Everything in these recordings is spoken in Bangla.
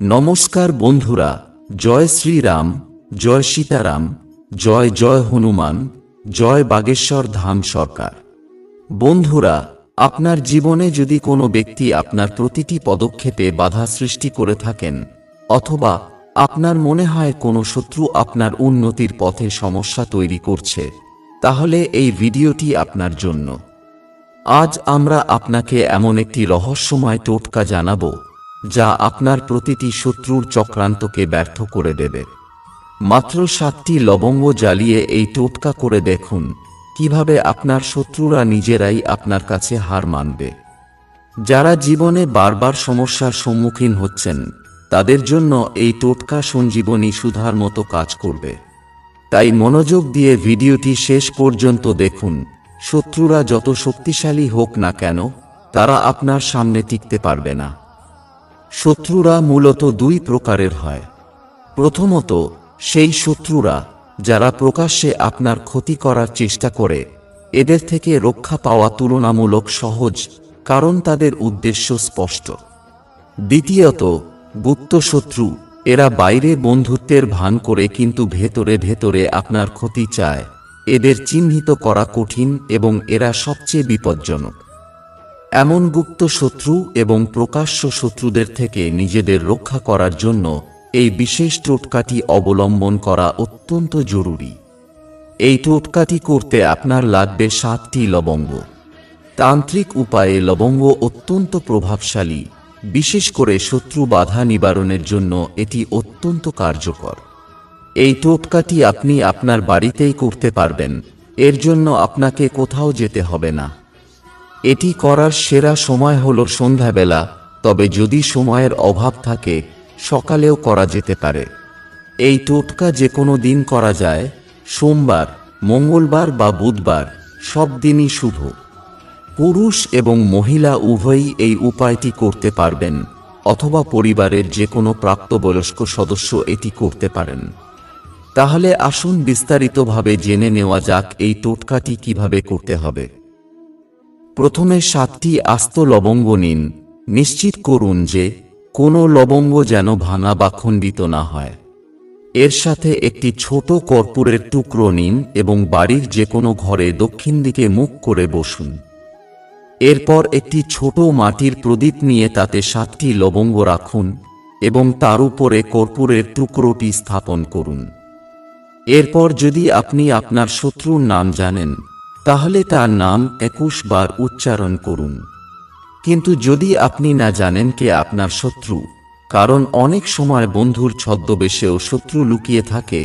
নমস্কার বন্ধুরা, জয় শ্রীরাম, জয় সীতারাম, জয় জয় হনুমান, জয় বাগেশ্বর ধাম সরকার। বন্ধুরা, আপনার জীবনে যদি কোনো ব্যক্তি আপনার প্রতিটি পদক্ষেপে বাধা সৃষ্টি করে থাকেন, অথবা আপনার মনে হয় কোনো শত্রু আপনার উন্নতির পথে সমস্যা তৈরি করছে, তাহলে এই ভিডিওটি আপনার জন্য। আজ আমরা আপনাকে এমন একটি রহস্যময় টোটকা জানাব যা আপনার প্রতিটি শত্রুর চক্রান্তকে ব্যর্থ করে দেবে। মাত্র সাতটি লবঙ্গ জ্বালিয়ে এই টোটকা করে দেখুন, কীভাবে আপনার শত্রুরা নিজেরাই আপনার কাছে হার মানবে। যারা জীবনে বারবার সমস্যার সম্মুখীন হচ্ছেন, তাদের জন্য এই টোটকা সঞ্জীবনী সুধার মতো কাজ করবে। তাই মনোযোগ দিয়ে ভিডিওটি শেষ পর্যন্ত দেখুন, শত্রুরা যত শক্তিশালী হোক না কেন, তারা আপনার সামনে টিকতে পারবে না। শত্রুরা মূলত দুই প্রকারের হয়। প্রথমত, সেই শত্রুরা, যারা প্রকাশ্যে আপনার ক্ষতি করার চেষ্টা করে, এদের থেকে রক্ষা পাওয়া তুলনামূলক সহজ, কারণ তাদের উদ্দেশ্য স্পষ্ট। দ্বিতীয়ত, গুপ্ত শত্রু, এরা বাইরে বন্ধুত্বের ভান করে কিন্তু ভেতরে ভেতরে আপনার ক্ষতি চায়। এদের চিহ্নিত করা কঠিন এবং এরা সবচেয়ে বিপজ্জনক। এমন গুপ্ত শত্রু এবং প্রকাশ্য শত্রুদের থেকে নিজেদের রক্ষা করার জন্য এই বিশেষ টোটকাটি অবলম্বন করা অত্যন্ত জরুরি। এই টোটকাটি করতে আপনার লাগবে সাতটি লবঙ্গ। তান্ত্রিক উপায়ে লবঙ্গ অত্যন্ত প্রভাবশালী, বিশেষ করে শত্রু বাধা নিবারণের জন্য এটি অত্যন্ত কার্যকর। এই টোটকাটি আপনি আপনার বাড়িতেই করতে পারবেন, এর জন্য আপনাকে কোথাও যেতে হবে না। এটি করার সেরা সময় হল সন্ধ্যাবেলা, তবে যদি সময়ের অভাব থাকে, সকালেও করা যেতে পারে। এই টোটকা যে কোনো দিন করা যায়, সোমবার, মঙ্গলবার বা বুধবার, সব দিনই শুভ। পুরুষ এবং মহিলা উভয়ই এই উপায়টি করতে পারবেন, অথবা পরিবারের যে কোনো প্রাপ্তবয়স্ক সদস্য এটি করতে পারেন। তাহলে আসুন বিস্তারিতভাবে জেনে নেওয়া যাক এই টোটকাটি কীভাবে করতে হবে। প্রথমে সাতটি আস্ত লবঙ্গ নিন। নিশ্চিত করুন যে, কোনো লবঙ্গ যেন ভাঙা বা খণ্ডিত না হয়। এর সাথে একটি ছোট কর্পূরের টুকরো নিন এবং বাড়ির যে কোনো ঘরে দক্ষিণ দিকে মুখ করে বসুন। এরপর একটি ছোট মাটির প্রদীপ নিয়ে তাতে সাতটি লবঙ্গ রাখুন এবং তার উপরে কর্পূরের টুকরোটি স্থাপন করুন। এরপর যদি আপনি আপনার শত্রুর নাম জানেন তাহলে তার নাম একুশ বার উচ্চারণ করুন। কিন্তু যদি আপনি না জানেন কে আপনার শত্রু, কারণ অনেক সময় বন্ধুর ছদ্মবেশেও শত্রু লুকিয়ে থাকে,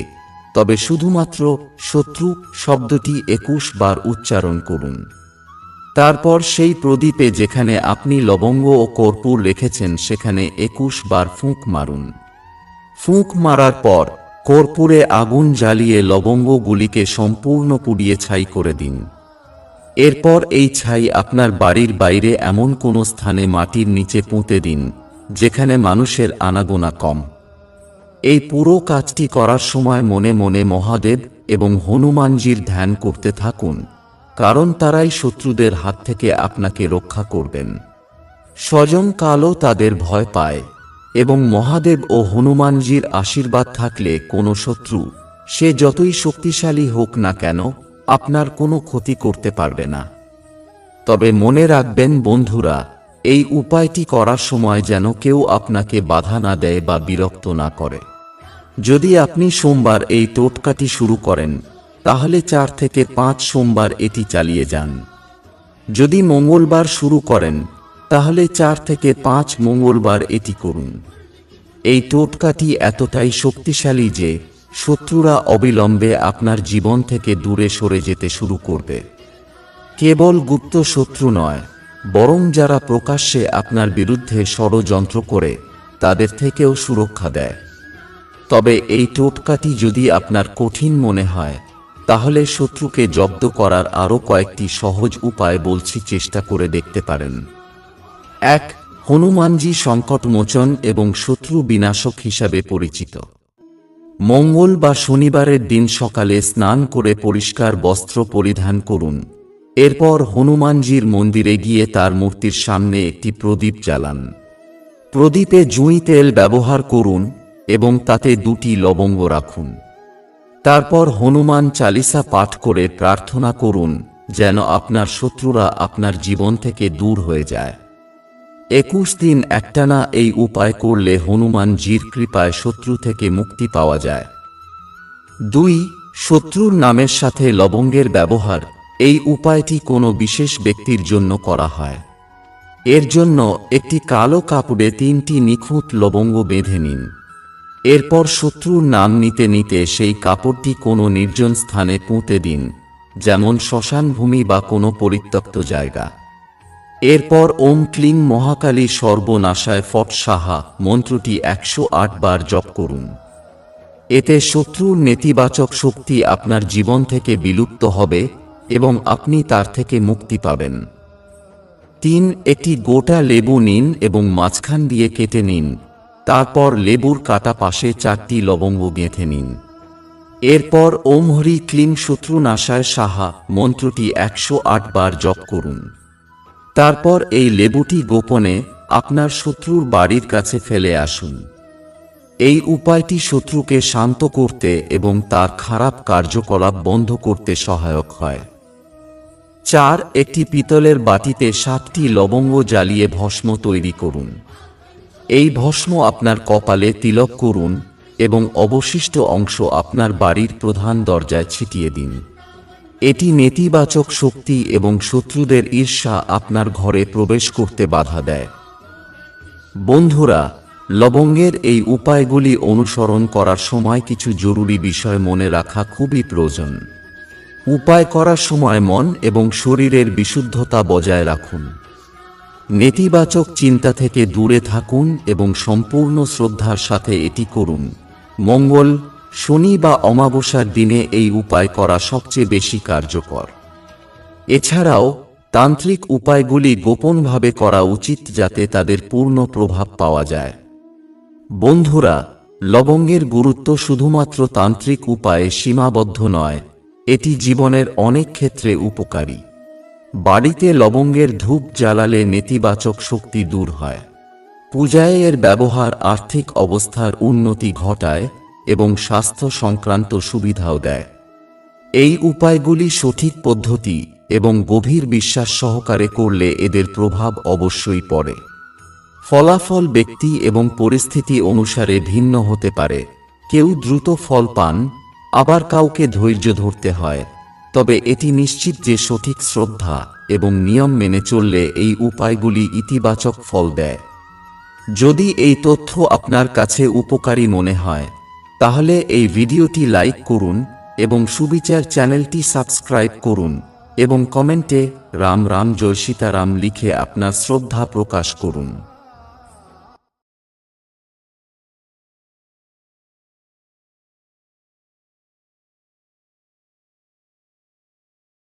তবে শুধুমাত্র শত্রু শব্দটি একুশ বার উচ্চারণ করুন। তারপর সেই প্রদীপে যেখানে আপনি লবঙ্গ ও কর্পূর রেখেছেন, সেখানে একুশ বার ফুঁক মারুন। ফুঁক মারার পর কর্পূরে আগুন জ্বালিয়ে লবঙ্গগুলিকে সম্পূর্ণ পুড়িয়ে ছাই করে দিন। এরপর এই ছাই আপনার বাড়ির বাইরে এমন কোনো স্থানে মাটির নিচে পুঁতে দিন, যেখানে মানুষের আনাগোনা কম। এই পুরো কাজটি করার সময় মনে মনে মহাদেব এবং হনুমানজির ধ্যান করতে থাকুন, কারণ তারাই শত্রুদের হাত থেকে আপনাকে রক্ষা করবেন। স্বজন কালও তাদের ভয় পায়। এবং মহাদেব ও হনুমানজির আশীর্বাদ থাকলে কোনো শত্রু, সে যতই শক্তিশালী হোক না কেন, আপনার কোনো ক্ষতি করতে পারবে না। তবে মনে রাখবেন বন্ধুরা, এই উপায়টি করার সময় যেন কেউ আপনাকে বাধা না দেয় বা বিরক্ত না করে। যদি আপনি সোমবার এই টোটকাটি শুরু করেন, তাহলে চার থেকে পাঁচ সোমবার এটি চালিয়ে যান। যদি মঙ্গলবার শুরু করেন তাহলে চার থেকে পাঁচ মঙ্গলবার এটি করুন। এই টোটকাটি এতটাই শক্তিশালী যে শত্রুরা অবিলম্বে আপনার জীবন থেকে দূরে সরে যেতে শুরু করবে। কেবল গুপ্ত শত্রু নয়, বরং যারা প্রকাশ্যে আপনার বিরুদ্ধে ষড়যন্ত্র করে, তাদের থেকেও সুরক্ষা দেয়। তবে এই টোটকাটি যদি আপনার কঠিন মনে হয়, তাহলে শত্রুকে জব্দ করার আরও কয়েকটি সহজ উপায় বলছি চেষ্টা করে দেখতে পারেন। এক, হনুমানজি সংকটমোচন এবং শত্রু বিনাশক হিসাবে পরিচিত। মঙ্গল বা শনিবারের দিন সকালে স্নান করে পরিষ্কার বস্ত্র পরিধান করুন। এরপর হনুমানজির মন্দিরে গিয়ে তার মূর্তির সামনে একটি প্রদীপ জ্বালান। প্রদীপে জুঁই তেল ব্যবহার করুন এবং তাতে দুটি লবঙ্গ রাখুন। তারপর হনুমান চালিসা পাঠ করে প্রার্থনা করুন, যেন আপনার শত্রুরা আপনার জীবন থেকে দূর হয়ে যায়। একুশ দিন একটানা এই উপায় করলে হনুমানজির কৃপায় শত্রু থেকে মুক্তি পাওয়া যায়। দুই, শত্রুর নামের সাথে লবঙ্গের ব্যবহার, এই উপায়টি কোনো বিশেষ ব্যক্তির জন্য করা হয়। এর জন্য একটি কালো কাপড়ে তিনটি নিখুঁত লবঙ্গ বেঁধে নিন। এরপর শত্রুর নাম নিতে নিতে সেই কাপড়টি কোনো নির্জন স্থানে পুঁতে দিন, যেমন শ্মশান ভূমি বা কোনো পরিত্যক্ত জায়গা। এরপর ওম ক্লিং মহাকালী সর্বনাশায় ফট সাহা মন্ত্রটি একশো আট বার জপ করুন। এতে শত্রুর নেতিবাচক শক্তি আপনার জীবন থেকে বিলুপ্ত হবে এবং আপনি তার থেকে মুক্তি পাবেন। তিন, একটি গোটা লেবু নিন এবং মাঝখান দিয়ে কেটে নিন। তারপর লেবুর কাটা পাশে চারটি লবঙ্গ গেঁথে নিন। এরপর ওম হরি ক্লিং শত্রুনাশায় সাহা মন্ত্রটি একশো আট বার জপ করুন। তারপর এই লেবুটি গোপনে আপনার শত্রুর বাড়ির কাছে ফেলে আসুন। এই উপায়টি শত্রুকে শান্ত করতে এবং তার খারাপ কার্যকলাপ বন্ধ করতে সহায়ক হয়। চার, একটি পিতলের বাটিতে সাতটি লবঙ্গ জ্বালিয়ে ভস্ম তৈরি করুন। এই ভস্ম আপনার কপালে তিলক করুন এবং অবশিষ্ট অংশ আপনার বাড়ির প্রধান দরজায় ছিটিয়ে দিন। এটি নেতিবাচক শক্তি এবং শত্রুদের ঈর্ষা আপনার ঘরে প্রবেশ করতে বাধা দেয়। বন্ধুরা, লবঙ্গের এই উপায়গুলি অনুসরণ করার সময় কিছু জরুরি বিষয় মনে রাখা খুবই প্রয়োজন। উপায় করার সময় মন এবং শরীরের বিশুদ্ধতা বজায় রাখুন। নেতিবাচক চিন্তা থেকে দূরে থাকুন এবং সম্পূর্ণ শ্রদ্ধার সাথে এটি করুন। মঙ্গল শনি বা অমাবস্যার দিনে এই উপায় করা সবচেয়ে বেশি কার্যকর। এছাড়াও, তান্ত্রিক উপায়গুলি গোপনভাবে করা উচিত যাতে তাদের পূর্ণ প্রভাব পাওয়া যায়। বন্ধুরা, লবঙ্গের গুরুত্ব শুধুমাত্র তান্ত্রিক উপায়ে সীমাবদ্ধ নয়, এটি জীবনের অনেক ক্ষেত্রে উপকারী। বাড়িতে লবঙ্গের ধূপ জ্বালালে নেতিবাচক শক্তি দূর হয়। পূজায় এর ব্যবহার আর্থিক অবস্থার উন্নতি ঘটায় এবং স্বাস্থ্য সংক্রান্ত সুবিধাও দেয়। এই উপায়গুলি সঠিক পদ্ধতি এবং গভীর বিশ্বাস সহকারে করলে এদের প্রভাব অবশ্যই পড়ে। ফলাফল ব্যক্তি এবং পরিস্থিতি অনুসারে ভিন্ন হতে পারে। কেউ দ্রুত ফল পান, আবার কাউকে ধৈর্য ধরতে হয়। তবে এটি নিশ্চিত যে সঠিক শ্রদ্ধা এবং নিয়ম মেনে চললে এই উপায়গুলি ইতিবাচক ফল দেয়। যদি এই তথ্য আপনার কাছে উপকারী মনে হয় তাহলে এই ভিডিওটি লাইক করুন এবং সুবিচার চ্যানেলটি সাবস্ক্রাইব করুন এবং কমেন্টে রাম রাম জয় সীতারাম লিখে আপনার শ্রদ্ধা প্রকাশ করুন।